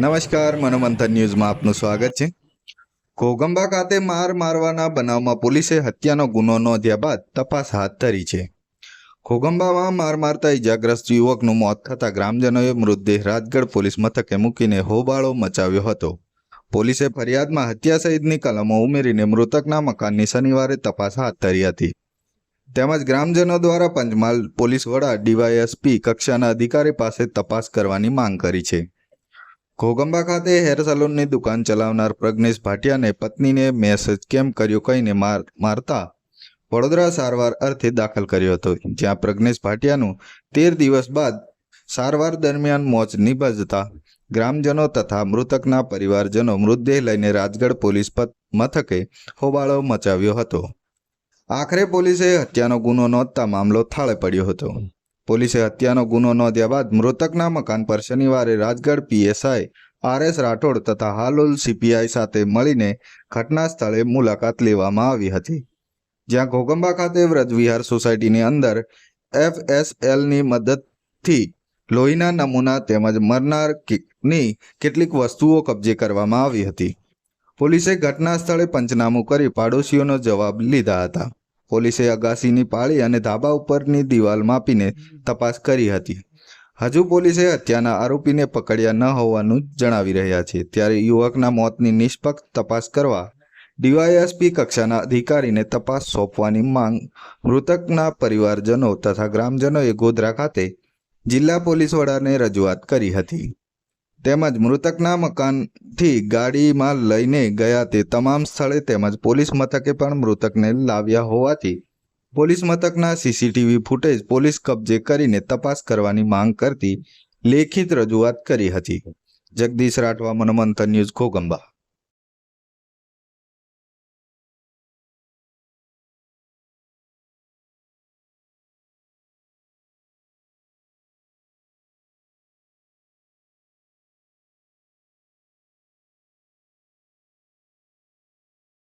નમસ્કાર, મનોમંથન ન્યૂઝમાં આપનું સ્વાગત છે. ઘોગંબા ખાતે માર મારવાના બનાવમાં પોલીસે હત્યાનો ગુનો નોંધ્યા બાદ તપાસ હાથ ધરી છે. ઘોગંબામાં માર મારતા ઇજાગ્રસ્ત યુવકનું મોત થતાં ગ્રામજનોએ મૃતદેહ રાજગઢ પોલીસ મથકે મૂકીને હોબાળો મચાવ્યો હતો. પોલીસે ફરિયાદમાં હત્યા સહિતની કલમો ઉમેરીને મૃતકના મકાનની શનિવારે તપાસ હાથ ધરી હતી. તેમજ ગ્રામજનો દ્વારા પંચમહાલ પોલીસ વડા ડીવાયએસપી કક્ષાના અધિકારી પાસે તપાસ કરવાની માંગ કરી છે. ઘોગંબા ખાતે હેર સલૂનની દુકાન ચલાવનાર પ્રજ્ઞેશ ભાટિયાને પત્નીને મેસેજ કેમ કર્યો કહીને માર, મારતા વડોદરા સારવાર અર્થે દાખલ કર્યો હતો, જ્યાં પ્રજ્ઞેશ ભાટિયાનું તેર દિવસ બાદ સારવાર દરમિયાન મોત નિભજતા ગ્રામજનો તથા મૃતકના પરિવારજનો મૃતદેહ લઈને રાજગઢ પોલીસ મથકે હોબાળો મચાવ્યો હતો. આખરે પોલીસે હત્યાનો ગુનો નોંધતા મામલો થાળે પડ્યો હતો. પોલીસે હત્યાનો ગુનો નોંધ્યા બાદ મૃતકના મકાન પર શનિવારે Rajgadh PSI R S Rathod તથા હાલોલ સીપીઆઈ સાથે મળીને ઘટના સ્થળે મુલાકાત લેવામાં આવી હતી. જ્યાં ઘોગંબા ખાતે વ્રજવિહાર સોસાયટીની અંદર એફએસએલની મદદથી લોહીના નમૂના તેમજ મરનાર કે- કેટલીક વસ્તુઓ કબજે કરવામાં આવી હતી. પોલીસે ઘટના સ્થળે પંચનામું કરી પાડોશીઓનો જવાબ લીધા હતા. પોલીસે અગાસીની પાળી અને ધાબા ઉપરની દિવાલ માપીને તપાસ કરી હતી. હજુ પોલીસે હત્યાના આરોપીને પકડ્યા ન હોવાનું જણાવી રહ્યા છે. ત્યારે યુવકના મોતની નિષ્પક્ષ તપાસ કરવા ડીવાયએસપી કક્ષાના અધિકારીને તપાસ સોંપવાની માંગ મૃતકના પરિવારજનો તથા ગ્રામજનોએ ગોધરા ખાતે જિલ્લા પોલીસ વડાને રજૂઆત કરી હતી. તેમજ મૃતકના મકાનથી ગાડીમાં લઈને ગયા તે તમામ સ્થળે તેમજ પોલીસ મથકે પણ મૃતકને લાવ્યા હોવાથી પોલીસ મથકના સીસીટીવી ફૂટેજ પોલીસ કબજે કરીને તપાસ કરવાની માંગ કરતી લેખિત રજૂઆત કરી હતી. જગદીશ રાઠવા, મનોમંથન ન્યૂઝ ઘોગંબા.